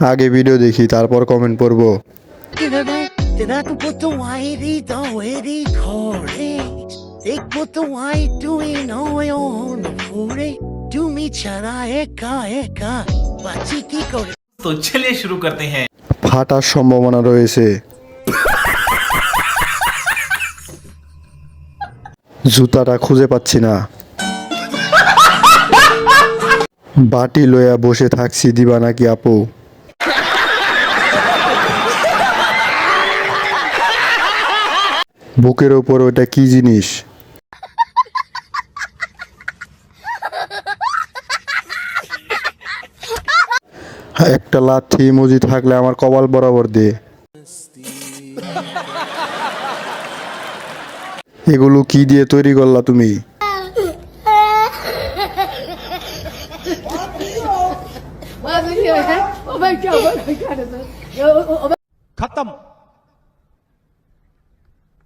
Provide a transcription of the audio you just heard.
আগে ভিডিও দেখি তারপর কমেন্ট করব দেখব তো আই তুই নয় তুমি ছাড়া একা একা বাঁচি কি করে তো চলে শুরু করতে হ্যাঁ ফাটার সম্ভাবনা রয়েছে। জুতাটা খুঁজে পাচ্ছি না। বাটি লয়া বসে থাকছি দিবা নাকি আপু? বুকের ওপর ওটা কি জিনিস? একটা লাঠি মুজি থাকলে আমার কপাল বরাবর দে। এগুলো কি দিয়ে তৈরি করলা তুমি?